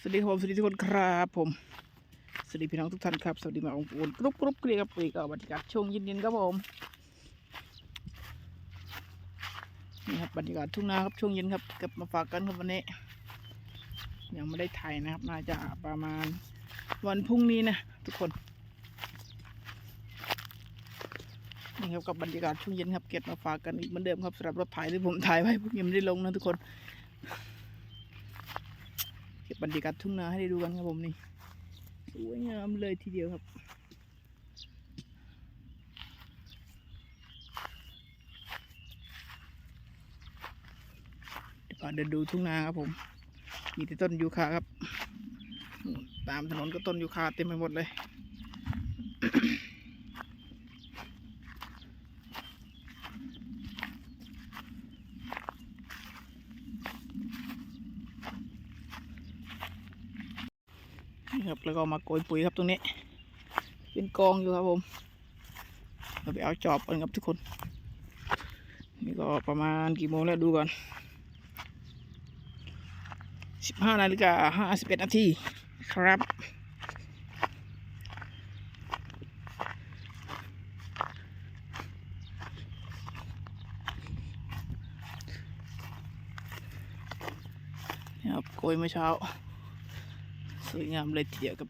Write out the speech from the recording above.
สวัสดีครับสวัสดีทุกคนครับผมสวัสดีพี่น้องทุกท่านครับสวัสดีมาองค์ปูนกรุบกรุบเกลียกับปีกับบรรยากาศช่วงเย็นๆครับผมนี่ครับบรรยากาศทุ่งนาครับช่วงเย็นครับเก็บมาฝากกันครับวันนี้ ยังไม่ได้ถ่ายนะครับ น่าจะประมาณวันพรุ่งนี้นะทุกคนนี่ครับกับบรรยากาศช่วงเย็นครับเก็บมาฝากกันอีกเหมือนเดิมครับสำหรับรถถ่ายที่ผมถ่ายไว้ผมยังไม่ได้ลงนะทุกคน เก็บบรรยากาศทุ่งนาให้ได้ดูกันครับผมนี่สวยงามเลยทีเดียวครับเดี๋ยวเดินดูทุ่งนาครับผม มีแต่ต้นยูคาครับ ตามถนนก็ต้นยูคาเต็มไปหมดเลย ครับ แล้วก็มาโกยปุ๋ยครับตรงนี้ เป็นกองอยู่ครับผมเราไปเอาจอบกันครับทุกคน นี่ก็ประมาณกี่โมงแล้วดูก่อนสิบห้านาฬิกาห้าสิบเอ็ดนาทีครับนี่ครับโกยเมื่อเช้า สวยงามเลยทีเดียวกับ